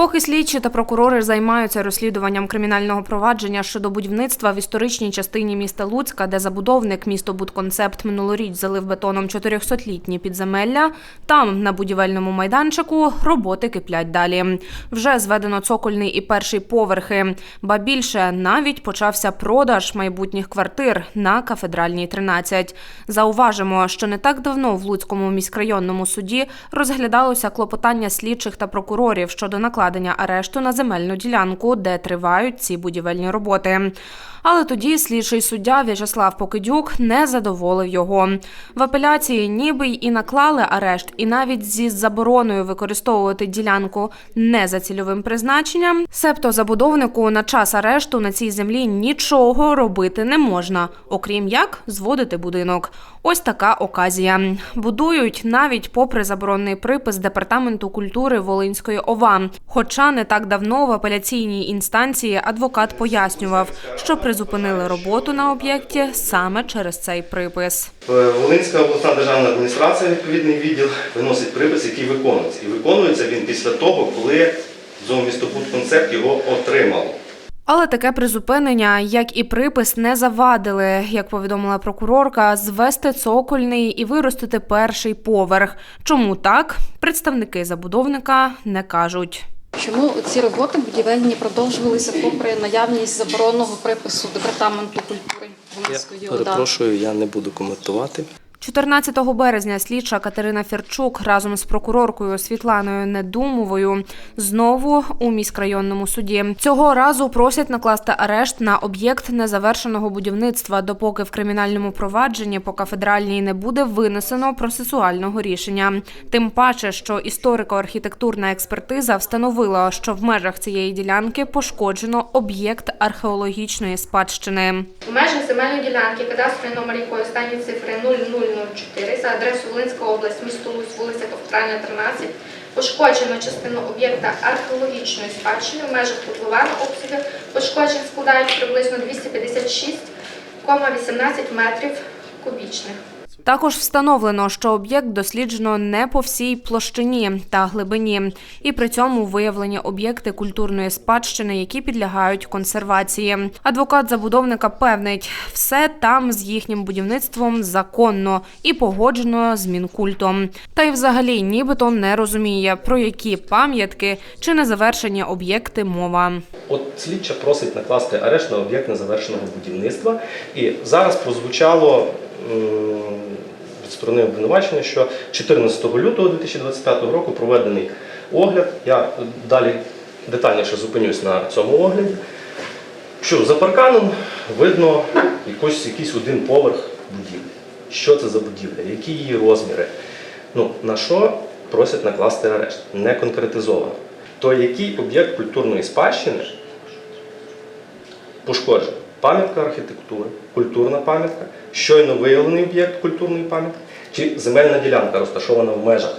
Поки слідчі та прокурори займаються розслідуванням кримінального провадження щодо будівництва в історичній частині міста Луцька, де забудовник місто Будконцепт минулоріч залив бетоном 400-літні підземелля, там на будівельному майданчику роботи киплять далі. Вже зведено цокольний і перший поверхи. Ба більше навіть почався продаж майбутніх квартир на кафедральній 13. Зауважимо, що не так давно в Луцькому міськрайонному суді розглядалося клопотання слідчих та прокурорів щодо накладення арешту на земельну ділянку, де тривають ці будівельні роботи. Але тоді слідчий суддя В'ячеслав Покидюк не задоволив його. В апеляції ніби й і наклали арешт, і навіть зі забороною використовувати ділянку не за цільовим призначенням, себто забудовнику на час арешту на цій землі нічого робити не можна, окрім як зводити будинок. Ось така оказія. Будують навіть попри заборонний припис департаменту культури Волинської ОВА. Хоча не так давно в апеляційній інстанції адвокат пояснював, що призупинили роботу на об'єкті саме через цей припис. Е, Волинська обласна державна адміністрація, відповідний відділ, виносить припис, який виконується. І виконується він після того, коли зоомістобудконцепт його отримав. Але таке призупинення, як і припис, не завадили, як повідомила прокурорка, звести цокольний і виростити перший поверх. Чому так? Представники забудовника не кажуть. Чому ці роботи будівельні продовжувалися попри наявність заборонного припису департаменту культури Я ОДА? Перепрошую, я не буду коментувати. 14 березня слідча Катерина Фірчук разом з прокуроркою Світланою Недумовою знову у міськрайонному суді. Цього разу просять накласти арешт на об'єкт незавершеного будівництва, допоки в кримінальному провадженні по кафедральній не буде винесено процесуального рішення. Тим паче, що історико-архітектурна експертиза встановила, що в межах цієї ділянки пошкоджено об'єкт археологічної спадщини. В межах земельної ділянки, кадастровий номер якої останні цифри 0004 за адресою Волинська область, місто Луць, вулиця Кафедральна, 13, пошкоджено частину об'єкта археологічної спадщини в межах котлована обсягів пошкоджень складають приблизно 256,18 метрів кубічних. Також встановлено, що об'єкт досліджено не по всій площині та глибині, і при цьому виявлені об'єкти культурної спадщини, які підлягають консервації. Адвокат забудовника певнить, все там з їхнім будівництвом законно і погоджено з мінкультом. Та й взагалі нібито не розуміє, про які пам'ятки чи незавершені об'єкти мова. От слідча просить накласти арешт на об'єкт незавершеного будівництва. І зараз прозвучало сторони обвинувачення, що 14 лютого 2025 року проведений огляд. Я далі детальніше зупинюсь на цьому огляді. Що за парканом видно якийсь, якийсь один поверх будівлі. Що це за будівля, які її розміри. Ну, на що просять накласти арешт? Не конкретизовано. То який об'єкт культурної спадщини пошкоджений? Пам'ятка архітектури, культурна пам'ятка, щойно виявлений об'єкт культурної пам'ятки, чи земельна ділянка розташована в межах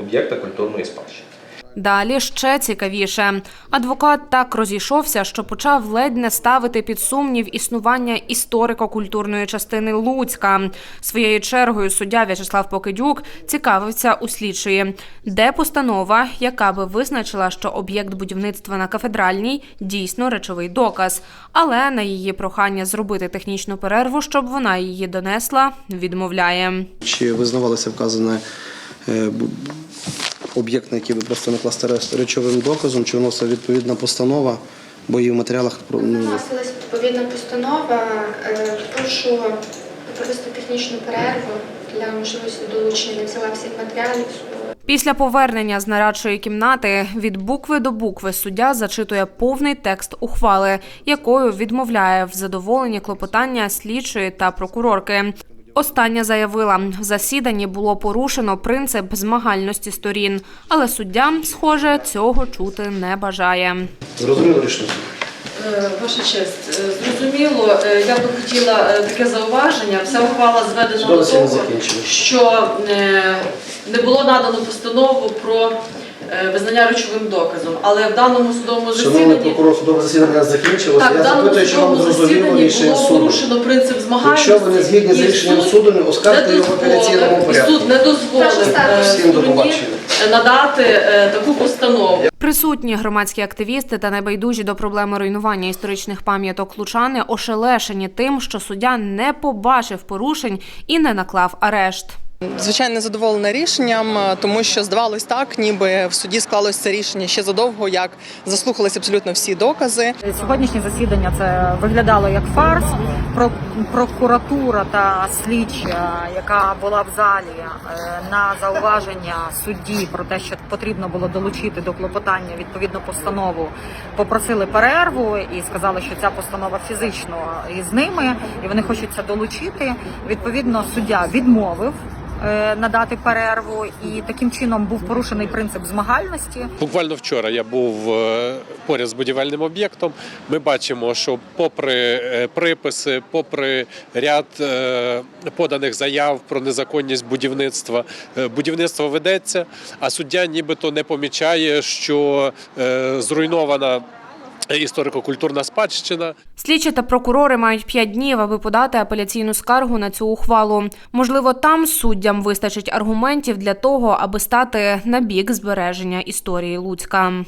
об'єкта культурної спадщини. Далі ще цікавіше. Адвокат так розійшовся, що почав ледь не ставити під сумнів існування історико-культурної частини Луцька. Своєю чергою суддя В'ячеслав Покидюк цікавився у слідчої, де постанова, яка би визначила, що об'єкт будівництва на кафедральній дійсно речовий доказ. Але на її прохання зробити технічну перерву, щоб вона її донесла, відмовляє. Чи визнавалося вказане е, об'єкт, на який ви просто накласти речовим доказом, чи вносила відповідна постанова, бо її в матеріалах про- ну, Вносилась відповідна постанова. Е, Прошу провести технічну перерву для можливості долучення. Взяла всіх матеріалів. Після повернення з нарадчої кімнати від букви до букви суддя зачитує повний текст ухвали, якою відмовляє в задоволенні клопотання слідчої та прокурорки. Остання заявила, в засіданні було порушено принцип змагальності сторін, але суддя, схоже, цього чути не бажає. зрозуміло рішення? Е, Ваша честь, е, зрозуміло, е, я би хотіла таке зауваження. Вся ухвала зведена до того, що не було надано постанову про визнання речовим доказом. Але в даному судовому Шановний засіданні прокурор, судове засідання закінчилося. так, в Я даному запитую, чи вам судовому зрозуміло засіданні рішення було суду. порушено принцип змагальності. Якщо ви не згідні з і рішенням суд суду, не оскаржте не його в апеляційному дозволив, порядку. Суд не дозволив Прошу ставити. е, Всім до стороні побачення. надати е, таку постанову. Присутні громадські активісти та небайдужі до проблеми руйнування історичних пам'яток лучани ошелешені тим, що суддя не побачив порушень і не наклав арешт. Звичайно, незадоволена рішенням, е, тому що здавалось так, ніби в суді склалось це рішення ще задовго, як заслухалися абсолютно всі докази. Сьогоднішнє засідання це виглядало як фарс. Про прокуратура та слідча, яка була в залі е, на зауваження судді про те, що потрібно було долучити до клопотання відповідну постанову, попросили перерву і сказали, що ця постанова фізично із ними, і вони хочуть це долучити. Відповідно, суддя відмовив. Е, Надати перерву, і таким чином був порушений принцип змагальності. Буквально вчора я був е, поряд з будівельним об'єктом. Ми бачимо, що попри е, приписи, попри ряд поданих заяв про незаконність будівництва, будівництво ведеться, а суддя нібито не помічає, що зруйнована історико-культурна спадщина. Слідчі та прокурори мають п'ять днів, аби подати апеляційну скаргу на цю ухвалу. Можливо, там суддям вистачить аргументів для того, аби стати на бік збереження історії Луцька.